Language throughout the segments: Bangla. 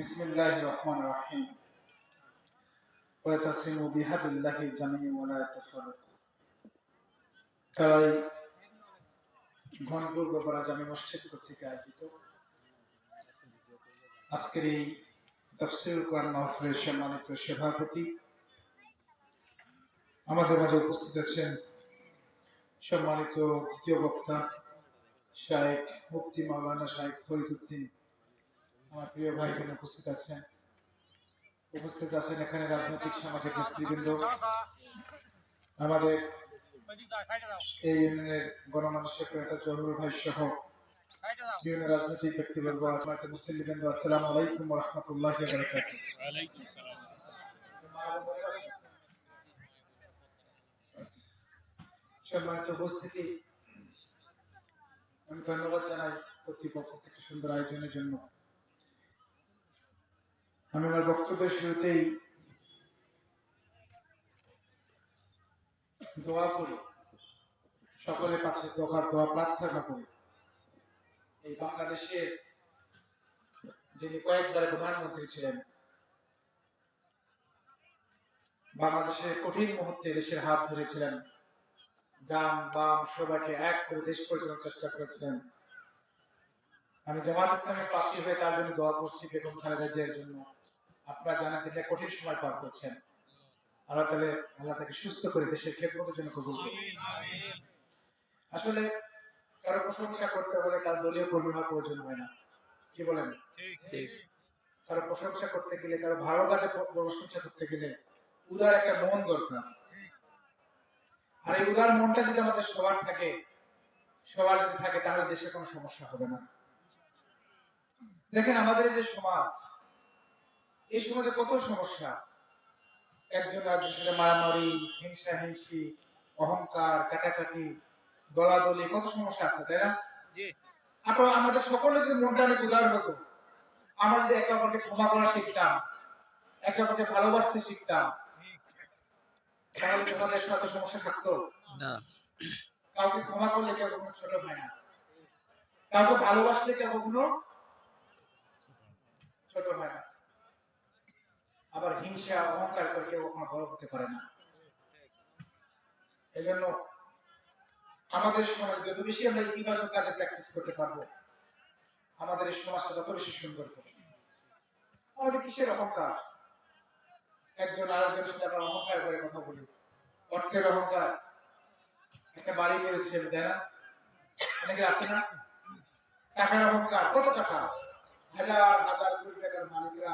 بسم الله الرحمن الرحيم ويتصموا بحبل الله جميعا ولا تفرقوا তাই ঘনপুর গোপারা জামি মসজিদ কর্তৃক আয়োজিত আজকের এই তফসিল কোরআন মাহফিলের সম্মানিত সভাপতি আমাদের মাঝে উপস্থিত আছেন সম্মানিত দ্বিতীয় বক্তা শায়েক মুফতি মাওলানা শায়েক ফরিদুদ্দিন আমার প্রিয় ভাই বোন উপস্থিত আছেন। উপস্থিত আছেন এখানে রাজনৈতিক সামাজিক নেতৃবৃন্দ আমাদের এই ইউনিয়নের গণমানুষের নেতা জহুরুল ভাই সহ বিভিন্ন রাজনৈতিক ব্যক্তিবর্গ আলাইকুম সম্মানিত উপস্থিতি, আমি ধন্যবাদ জানাই কর্তৃপক্ষকে সুন্দর আয়োজনের জন্য। আমি আমার বক্তব্যের শুরুতেই দোয়া করি। সকলের কাছে দোকার দোয়া প্রার্থনা করি। এই বাংলাদেশের যিনি কয়েকবার প্রধানমন্ত্রী ছিলেন বাংলাদেশের কঠিন মুহূর্তে দেশের হাত ধরেছিলেন। ডান বাম, সবাইকে এক করে দেশ পরিচালনার চেষ্টা করেছিলেন। আমি জামাত ইসলামের প্রার্থী হয়ে তার জন্য দোয়া করছি বেগম খালেদা জিয়ার জন্য। আপনারা জানেন এক কঠিন সময় পার করছেন। আল্লাহ তাহলে আল্লাহ তাকে সুস্থ করে দেশের খেদমতের জন্য কবুল আসলে কারও প্রশংসা করতে হলে তার দলীয় কর্মী হওয়ার প্রয়োজন হয় না। কি বলেন? কারও প্রশংসা করতে গেলে কারও ভালো কাজে প্রশংসা করতে গেলে উদার একটা মন দরকার। আর এই উদার মনটা যদি আমাদের সবার থাকে সবার যদি থাকে তাহলে দেশে কোনো সমস্যা হবে না। দেখেন আমাদের যে সমাজ এই সমাজে কত সমস্যা? একজন আরেকজনের সাথে মারামারি হিংসা হিংসি অহংকার কাটাকাটি দলাদলি কত সমস্যা আছে তাই না? আপনার আমাদের সকলের যদি মনটা অনেক উদার হতো আমরা যদি একে অপরকে ক্ষমা করা শিখতাম একে অপরকে ভালোবাসতে শিখতাম তাহলে কি আমাদের সাথে সমস্যা থাকতো? না। কাউকে ক্ষমা করলে কেউ কখনো ছোট হয় না। কাউকে ভালোবাসলে কেউ কখনো ছোট হয় না। আবার হিংসা, অহংকার করে কেউ কখনো বড় হতে পারে না। এই জন্য আমাদের সময় যত বেশি আমরা ইতিবাচক কাজে প্র্যাকটিস করতে পারব, আমাদের এই সমাজটা তত বেশি সুন্দর হবে। আমাদের কিসের অহংকার? একজন আরেকজনের সাথে আমরা অহংকার করে কথা বলি। অর্থের অহংকার। একটা বাড়ি করেছে দেয় না? অনেকে আছে না? টাকার অহংকার, কত টাকা? হাজার হাজার কোটি টাকার মালিকরা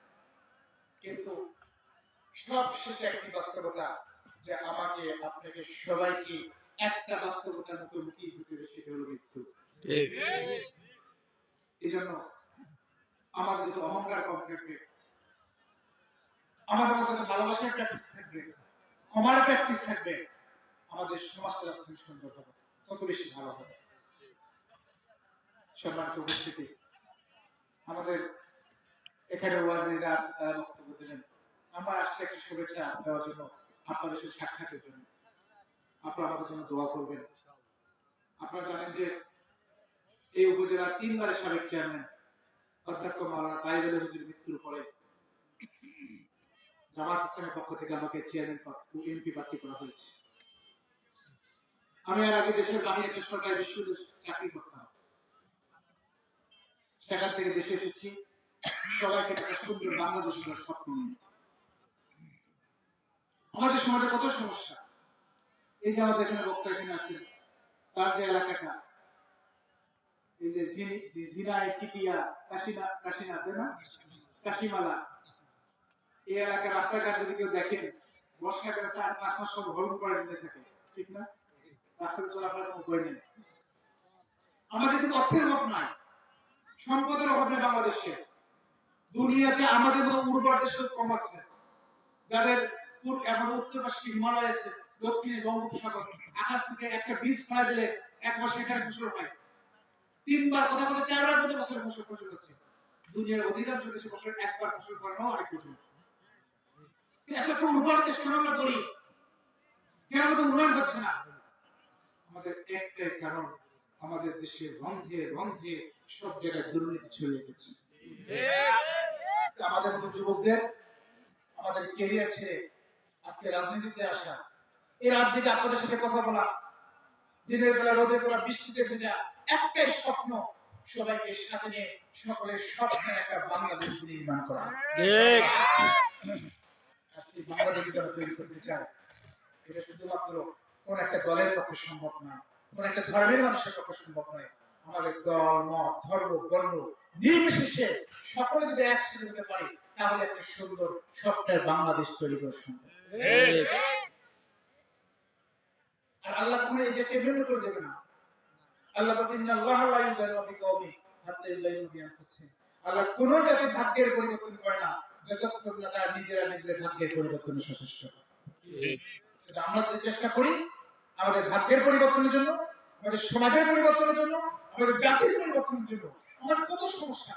কিন্তু সব শেষে একটি বাস্তবতা যে আমাকে আপনাকে সবাইকে একটা বাস্তবতার মুখোমুখি হতে হবে সেটা হলো মৃত্যু। এই জন্য আমাদের যত অহংকার কম থাকবে আমাদের মধ্যে ভালোবাসার প্র্যাকটিস থাকবে ক্ষমার প্র্যাকটিস থাকবে আমাদের সমাজটা যত সুন্দর হবে তত বেশি ভালো হবে। সম্মানিত উপস্থিতি আমাদের আছে তারা বক্তব্য আমরা আসছি একটা শুভেচ্ছা দেওয়ার জন্য, আপনাদের সাথে সাক্ষাতের জন্য। আপনারা আমাদের জন্য দোয়া করবেন। আপনারা জানেন যে এই উপজেলার তিনবারের সাবেক চেয়ারম্যান, অধ্যক্ষ মাওলানা তাইবুল হুজুর মৃত্যুর পরে জামাত ইসলামের পক্ষ থেকে আমাকে চেয়ারম্যান এমপি প্রার্থী করা হয়েছে। আমি আর আগে দেশের বাহিরে একটা সরকারি বিশ্ববিদ্যালয়ে চাকরি করতাম। সেখান থেকে দেশে এসেছি। সবাইকে সুন্দর বাংলাদেশ আমাদের সমাজে কত সমস্যা? এই যে আমাদের এখানে বক্তা এখানে আছে, তার যে এলাকাটা, এই যে ঝিনাই টিকিয়া কাশিনা কাশিনা, তাই না? কাশিমালা। এই এলাকার রাস্তাঘাট যদি কেউ দেখেন বর্ষাকালে চার, পাঁচ মাস সব করে থাকে, ঠিক না? রাস্তাতে চলাফেরা কোনো নেই। আমাদের কিন্তু অর্থের অভাব নাই। সম্পদের অভাব নেই বাংলাদেশে। দুনিয়াতে আমাদের মতো উর্বর দেশ কম আছে। যাদের এবং উত্তর পাশে হিমালয় আছে, দক্ষিণে বঙ্গোপসাগর, আকাশ থেকে একটা বীজ ফেলা দিলে এক এখানে ফসল হয়। তিনবার কথা কথা চারবার বছর ফসল ফসল হচ্ছে। দুনিয়ার অধিকাংশ দেশে বছর একবার ফসল করানো অনেক কঠিন। এত উর্বর দেশ কেন আমরা করি? কেন আমাদের উন্নয়ন হচ্ছে না? আমাদের একটাই কারণ, আমাদের দেশে রন্ধে রন্ধে সব জায়গায় দুর্নীতি ছড়িয়ে গেছে আজকে আমাদের মতো যুবকদের আমাদের কেরিয়ার ছেড়ে আজকে রাজনীতিতে আসা। এই রাজ্যে আপনাদের সাথে কথা বলা দিনের বেলা রোদের বেলা বৃষ্টিতে ভেজা একটাই স্বপ্ন সবাইকে সাথে নিয়ে সকলের স্বপ্নে একটা বাংলাদেশ নির্মাণ করা। বাংলাদেশ তৈরি করতে চাই এটা শুধুমাত্র কোন একটা দলের পক্ষে সম্ভব না কোন একটা ধর্মের মানুষের পক্ষে সম্ভব নয় আমাদের দল মত ধর্ম বর্ণ নির্বিশেষে সকলে যদি একসাথে হতে পারি তাহলে একটা সুন্দর স্বপ্নের বাংলাদেশ তৈরি করা সম্ভব। আর আল্লাহ কখনো এই দেশকে ভিন্ন করে দেবে না। আল্লাহ আল্লাহ লা ইউদাইয়ু বিকওমি হাত্তা ইউদাইয়ু বিআনফুসিহিম আল্লাহ কোন জাতির ভাগ্যের পরিবর্তন করে না যতক্ষণ না তারা নিজেরা নিজেদের ভাগ্যের পরিবর্তনে সচেষ্ট হয়। আমরা যদি চেষ্টা করি আমাদের ভাগ্যের পরিবর্তনের জন্য আমাদের সমাজের পরিবর্তনের জন্য, আমাদের জাতির পরিবর্তনের জন্য আমাদের কত সমস্যা।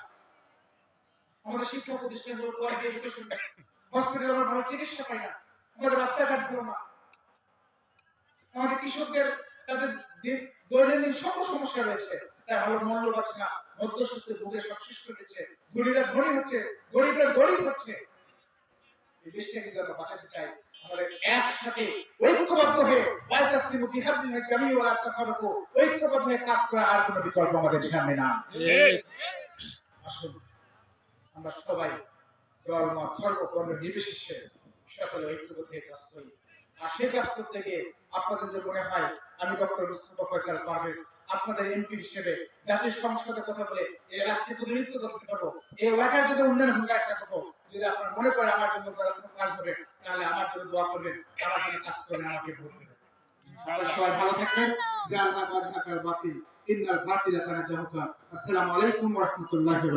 আমাদের শিক্ষা প্রতিষ্ঠানগুলো কোয়ালিটি হসপিটাল আমরা ভালো চিকিৎসা পাই না। আমাদের রাস্তাঘাটগুলো না। আমাদের কৃষকদের, তাদের দৈনন্দিন সকল সমস্যা রয়েছে। তার ভালো মূল্য পাচ্ছে না মধ্যসত্ত্বের ভোগে সব শেষ দিচ্ছে ধনীরা ধনী হচ্ছে, গরিবরা গরিব হচ্ছে। এই দেশটাকে যদি বাঁচাতে চাই আমাদের একসাথে ঐক্যবদ্ধ হয়ে ওয়াইতাসিমু বিহাবলিহি জামিউ ওয়া লা ঐক্যবদ্ধ হয়ে কাজ করা আর কোনো বিকল্প আমাদের সামনে না। আসুন আমরা সবাই দল মত ধর্ম বর্ণ নির্বিশেষে সকলে ঐক্যবদ্ধ হয়ে কাজ করি। আর সেই কাজ করতে গিয়ে আপনাদের যে মনে হয় আমি ডক্টর মুস্তফা ফয়সাল পারভেজ আপনাদের এমপি হিসেবে জাতীয় সংসদে কথা বলে এই এলাকাকে প্রতিনিধিত্ব করতে পারব এই এলাকার যদি উন্নয়ন ভূমিকা একটা যদি আপনার মনে করে আমার জন্য তারা কোনো কাজ হবে তাহলে আমার জন্য দোয়া করবেন আমার জন্য কাজ করে আমাকে দেবেন সবাই ভালো থাকবেন। যার আল্লাহ বাতিল, ইন্নাল বাতিল আসসালামু আলাইকুম ওয়া রাহমাতুল্লাহি